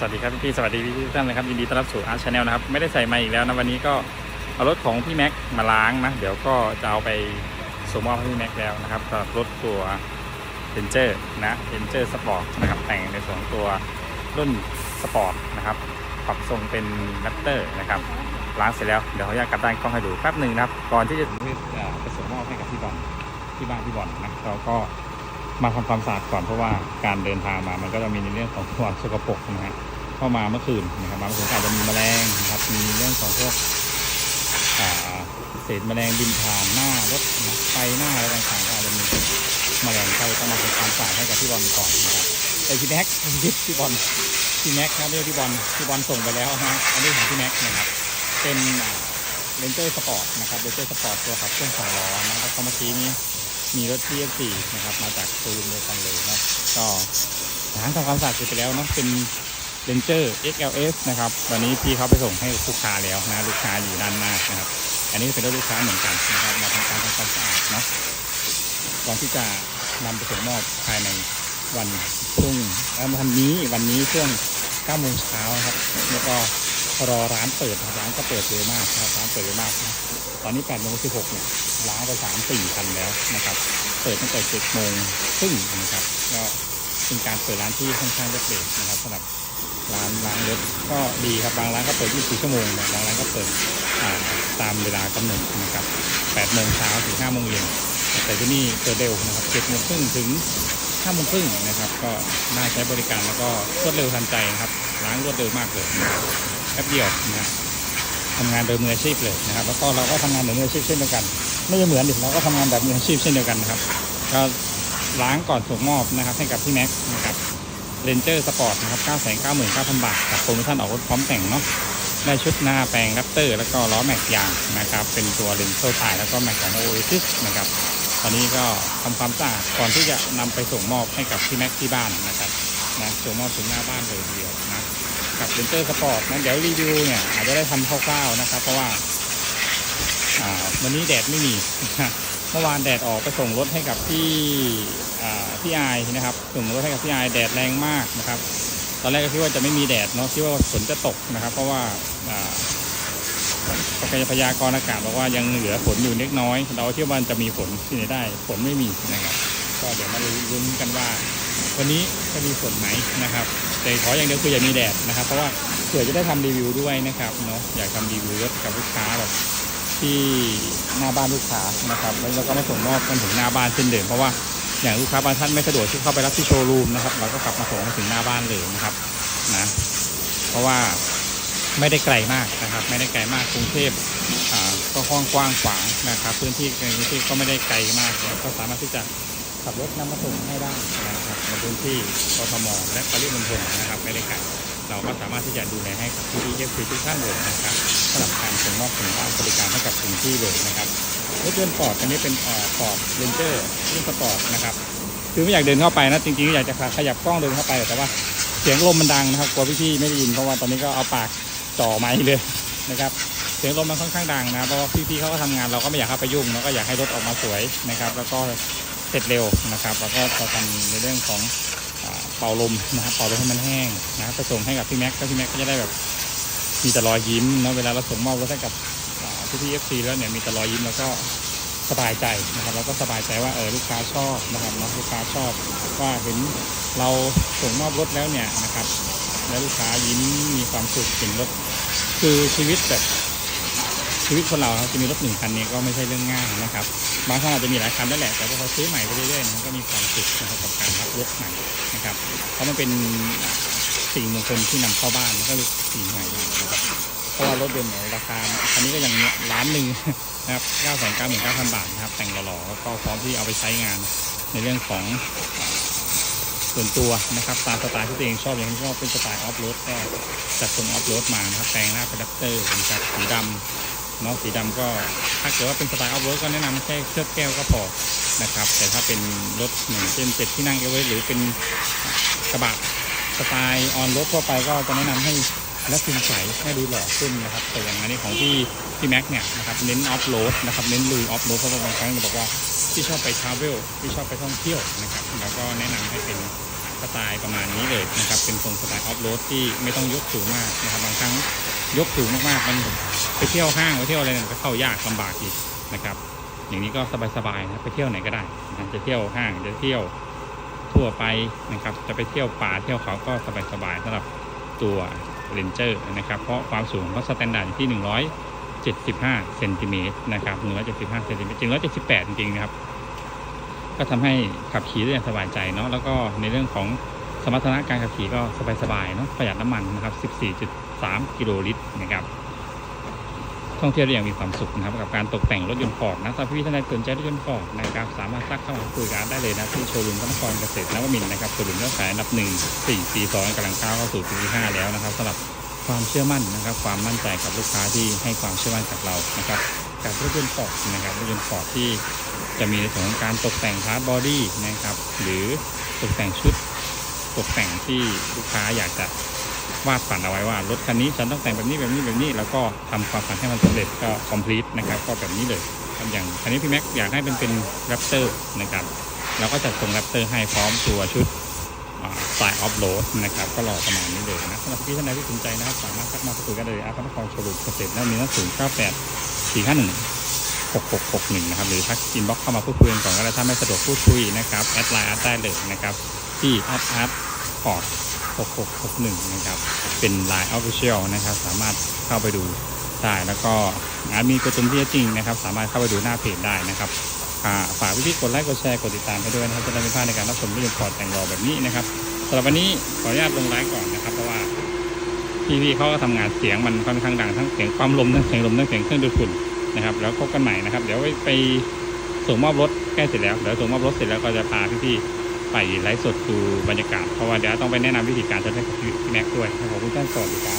สวัสดีครับพี่สวัสดีพี่ทุกท่านเลยครับยินดีต้อนรับสู่อาร์ชาแนลนะครับไม่ได้ใส่มาอีกแล้วนะวันนี้ก็เอารถของพี่แม็กมาล้างนะเดี๋ยวก็จะเอาไปส่งมอบให้พี่แม็กแล้วนะครับสำหรับรถตัวเ a นเจอร์นะเ a นเจอร์สปอร์ตนะครับแต่งในส่วนตัวรุ่นสปอร์ตนะครับปรับทรงเป็นแรปเตอร์นะครับล้างเสร็จแล้วเดี๋ยวเขาอยากกลับด้านกล้องให้ดูแป๊บหนึ่งนะครับก่อนที่จะไปส่งมอบให้กับพี่บอลที่บ้านพี่บอลนะเราก็ มาทำความสะอาดก่อนเพราะว่าการเดินทางมามันก็จะมีในเรื่องของความสกปรกนะฮะเข้ามาเมื่อคืนนะครับมาเมื่อคืนอาจจะมีแมลงนะครับมีเรื่องของพวกเศษแมลงบินผ่านหน้ารถไฟหน้าอะไรต่างๆก็อาจจะมีแมลงเข้าต้องมาทำความสะอาดให้กับพี่บอลก่อนนะครับไอพี่แม็กพี่พี่บอลพี่แม็กนะไม่ใช่พี่บอลพี่บอลส่งไปแล้วนะอันนี้ของพี่แม็กนะครับเป็น เลนเจอร์สปอร์ตนะครับเลนเจอร์สปอร์ตตัวขับเคลื่อนสองล้อนะแล้วก็เมื่อกี้นี้มีรถ TF4 นะครับมาจากโชว์รูมเดียวกันเลยนะก็ล้างทำความสะอาดเสร็จไปแล้วเนาะเป็น Ranger XLS นะครับวันนี้พี่เขาไปส่งให้ลูกค้าแล้วนะลูกค้าอยู่ด้านหน้านะครับอันนี้เป็นรถลูกค้าเหมือนกันนะครับมาทำการทำความสะอาดเนาะก่อนที่จะนำไปส่งมอบภายในวันพรุ่งวันนี้วันนี้ช่วง9โมงเช้าครับแล้วก็ รอร้านเปิดร้านก็เปิดเร็วมากนะครับร้านเปิดเร็วมากนะตอนนี้8โมง16เนี่ยล้างไปสามสี่พันแล้วนะครับ เปิดตั้งแต่เจ็ดโมงครึ่งนะครับก็เป็นการเปิดร้านที่ค่อนข้างรวดเร็วนะครับสำหรับร้านล้างรถก็ดีครับบางร้านก็เปิด 24 ชั่วโมงนะบางร้านก็เปิดตามเวลากำหนดนะครับ 8 โมงเช้าถึง 5 โมงเย็นแต่ที่นี่เปิดเร็วนะครับ 7 โมงครึ่งถึง 5 โมงครึ่งนะครับ ก็น่าใช้บริการแล้วก็รวดเร็วทันใจนะครับ ล้างรวดเร็วมากเลย ป๊บเดียวนะทำงานโดยมืออาชีพเลยนะครับ แล้วก็เราก็ทำงานโดยมืออาชีพเช่นเดียวกัน ไม่ใช่เหมือนดิเราก็ทำงานแบบมืออาชีพเช่นเดียวกันนะครับก็ล้างก่อนส่งมอบนะครับ ให้กับพี่แม็กนะครับเรนเจอร์สปอร์ตนะครับ 9 9 9 0 0 0 บาทกับโปรโมชั่นออกรถพร้อมแต่งเนาะได้ชุดหน้าแปลงแรปเตอร์ แล้วก็ล้อแม็กยางนะครับ เป็นตัวเลนโซ่ถ่ายแล้วก็แม็กของโอเอซิสนะครับ ตอนนี้ก็ทำความสะอาดก่อนที่จะนำไปส่งมอบให้กับพี่แม็กที่บ้านนะครับนะส่งมอบถึงหน้าบ้านเลยทีเดียวนะ กับเรนเจอร์สปอร์ตนะเดี๋ยวรีวิวเนี่ยอาจจะได้ทำคร่าวๆนะครับ เพราะว่าอ่าวันนี้แดดไม่มี เมื่อวานแดดออกไปส่งรถให้กับพี่อ่าพี่ไอนะครับ ส่งรถให้กับพี่ไอแดดแรงมากนะครับ ตอนแรกก็คิดว่าจะไม่มีแดดเนาะคิดว่าฝนจะตกนะครับ เพราะว่าอ่าพยากรณ์อากาศบอกว่ายังเหลือฝนอยู่เล็กน้อย เราคิดว่าจะมีฝนที่ไหนได้ฝนไม่มีนะครับ ก็เดี๋ยวมาลุ้นกันว่า วันนี้จะมีฝนไหมนะครับ แต่ขออย่างเดียวคืออย่ามีแดดนะครับ เพราะว่าเผื่อจะได้ทำรีวิวด้วยนะครับเนาะอยากทำรีวิวกับลูกค้าแบบที่หน้าบ้านลูกค้านะครับแล้วเราก็มาส่งมอบกันถึงหน้าบ้านเช่นเดิมเพราะว่าอย่างลูกค้าบางท่านไม่สะดวกที่เข้าไปรับที่โชว์รูมนะครับเราก็กลับมาส่งถึงหน้าบ้านเลยนะครับนะเพราะว่าไม่ได้ไกลมากนะครับ ไม่ได้ไกลมากกรุงเทพก็ห้องกว้างขวางนะครับ พื้นที่ในกรุงเทพก็ไม่ได้ไกลมากก็สามารถที่จะ ขับรถนำมาส่งให้ได้นะครับในพื้นที่กทมและปริมณฑลนะครับไม่ได้ไกลเราก็สามารถที่จะดูแลให้กับพี่พี่เอฟซีทุกท่านเลยนะครับสำหรับการส่งมอบสินค้าบริการให้กับถึงที่เลยนะครับรถยนต์ฟอร์ดอันนี้เป็นฟอร์ดเรนเจอร์รุ่นสปอร์ตนะครับคือไม่อยากเดินเข้าไปนะจริงๆอยากจะขยับกล้องเดินเข้าไป แต่ว่าเสียงลมมันดังนะครับกลัวพี่ๆไม่ได้ยินเพราะว่าตอนนี้ก็เอาปากจ่อไม้เลยนะครับเสียงลมมันค่อนข้างดังนะเพราะว่าพี่ๆเขาก็ทำงานเราก็ไม่อยากเข้าไปยุ่งแล้วก็อยากให้รถออกมาสวยนะครับ แล้วก็ เสร็จเร็วนะครับ แล้วก็จะทำในเรื่องของเป่าลมนะครับเป่าลมให้มันแห้งนะไปส่งให้กับพี่แม็กก็พี่แม็กก็จะได้แบบมีแต่รอยยิ้มเนาะเวลาเราส่งมอบรถให้กับพี่พี่เอฟซีแล้วเนี่ยมีแต่รอยยิ้มแล้วก็สบายใจนะครับแล้วก็สบายใจว่าเออลูกค้าชอบนะครับนะลูกค้าชอบว่าเห็นเราส่งมอบรถแล้วเนี่ยนะครับ แล้วลูกค้ายิ้มมีความสุขเห็นรถคือชีวิตแบบ ชีวิตคนเราครับจะมีรถหนึ่งคันนี้ก็ไม่ใช่เรื่องง่ายนะครับ บางท่านอาจจะมีหลายคันนั่นแหละ แต่พอเขาซื้อใหม่ไปเรื่อยๆมันก็มีความสุขนะครับกับการรับรถใหม่นะครับ เพราะมันเป็นสิ่งมงคลที่นำเข้าบ้านแล้วก็เป็นสิ่งใหม่นะครับเพราะว่ารถยนต์เนี่ยราคาคันนี้ก็ยังล้านหนึ่งนะครับ9 9 9 9 0 0 0บาทนะครับ แต่งหล่อๆแล้วก็พร้อมที่เอาไปใช้งานในเรื่องของส่วนตัวนะครับตามสไตล์ที่ตัวเองชอบอย่างที่ชอบเป็นสไตล์ออฟโรดก็จัดทรงออฟโรดมานะครับแปลงหน้าเป็นดัปเตอร์นะครับสีดำ เนาะสีดำก็ถ้าเกิดว่าเป็นสไตล์ออฟโรดก็แนะนำแค่เคลือบแก้วก็พอนะครับ แต่ถ้าเป็นรถหนึ่งเช่นเจ็ดที่นั่งเอเวอร์หรือเป็นกระบะสไตล์ออนรถทั่วไปก็จะแนะนำให้และคุณใสให้ดูหล่อขึ้นนะครับ แต่อย่างอันนี้ของพี่พี่แม็กเนี่ยนะครับเน้นออฟโรดนะครับเน้นลุยออฟโรดเพราะบางครั้งเราบอกว่าที่ชอบไปทราเวลที่ชอบไปท่องเที่ยวนะครับแล้วก็แนะนำให้เป็นสไตล์ประมาณนี้เลยนะครับเป็นทรงสไตล์ออฟโรดที่ไม่ต้องยกสูงมากนะครับบางครั้งยกสูงมากๆมัน ไปเที่ยวห้างไปเที่ยวอะไรเนี่ยก็เข้ายากลำบากอีกนะครับ อย่างนี้ก็สบายๆนะครับไปเที่ยวไหนก็ได้นะจะเที่ยวห้างจะเที่ยวทั่วไปนะครับ จะไปเที่ยวป่าเที่ยวเขาก็สบายๆสำหรับตัวเรนเจอร์นะครับ เพราะความสูงเขาสแตนดาร์ดอยู่ที่ 175เซนติเมตรนะครับ175เซนติเมตรจริง178จริงๆนะครับ ก็ทำให้ขับขี่ได้อย่างสบายใจเนาะแล้วก็ในเรื่องของสมรรถนะการขับขี่ก็สบายๆเนาะประหยัดน้ำมันนะครับ 14.3 กิโลลิตรนะครับ ท่องเที่ยวได้อย่างมีความสุขนะครับกับการตกแต่งรถยนต์ฟอร์ดนะถ้าพี่ท่านใดสนใจรถยนต์ฟอร์ดนะครับสามารถทักเข้ามาคุยกันได้เลยนะที่โชว์รูมพระนครเกษตรนวมินนะครับโชว์รูมยอดขายอันดับหนึ่งสี่ปีสองกำลังก้าวเข้าสู่ปีที่ห้าแล้วนะครับสำหรับความเชื่อมั่นนะครับ ความมั่นใจกับลูกค้าที่ให้ความเชื่อมั่นกับเรานะครับกับรถยนต์ฟอร์ดนะครับรถยนต์ฟอร์ดที่จะมีในส่วนของการตกแต่งพาร์ทบอดี้นะครับหรือตกแต่งชุดตกแต่งที่ลูกค้าอยากจะ วาดฝันเอาไว้ว่ารถคันนี้ฉันต้องแต่งแบบนี้แบบนี้แบบนี้ แล้วก็ทำความฝันให้มันสำเร็จก็ complete นะครับก็แบบนี้เลยอย่างคันนี้พี่แม็กอยากให้เป็นเป็นแรปเตอร์นะครับเราก็จัดส่งแรปเตอร์ให้พร้อมตัวชุดสายออฟโรดนะครับก็หล่อประมาณนี้เลยนะสำหรับพี่ท่านใดที่สนใจนะครับสามารถทักมาพูดคุยกันเลยอาพนครชว์รูมเกษตรแล้วมีหนังสือ98 451 6661นะครับหรือทักอินบ็อกเข้ามาพูดคุยกันก่อนก็ได้ถ้าไม่สะดวกพูดคุยนะครับแอดไลน์แอดได้เลยนะครับที่แอดแอดพอร์ต 6661 นะครับ เป็น Line Official นะครับ สามารถเข้าไปดูได้แล้วก็อาจมีตัวตนที่จริงนะครับ สามารถเข้าไปดูหน้าเพจได้นะครับฝากวิธีกดไลค์กดแชร์กดติดตามให้ด้วยนะครับจะได้ไม่พลาดในการรับชมวิดีโอพอร์ตแต่งรอแบบนี้นะครับสำหรับวันนี้ขออนุญาตลงไลฟ์ก่อนนะครับ เพราะว่าพี่ๆเขาก็ทำงานเสียงมันค่อนข้างดังทั้งเสียงความลมทั้งเสียงลมทั้งเสียงเครื่องดูดฝุ่นนะครับ แล้วพบกันใหม่นะครับ เดี๋ยวไปส่งมอบรถใกล้เสร็จแล้วเดี๋ยวส่งมอบรถเสร็จแล้วก็จะพาพี่ๆ ไปไลฟ์สดดูบรรยากาศเพราะว่าเดี๋ยวต้องไปแนะนำวิธีการใช้กับพี่แม็กด้วยขอบคุณท่านสวัสดีครับ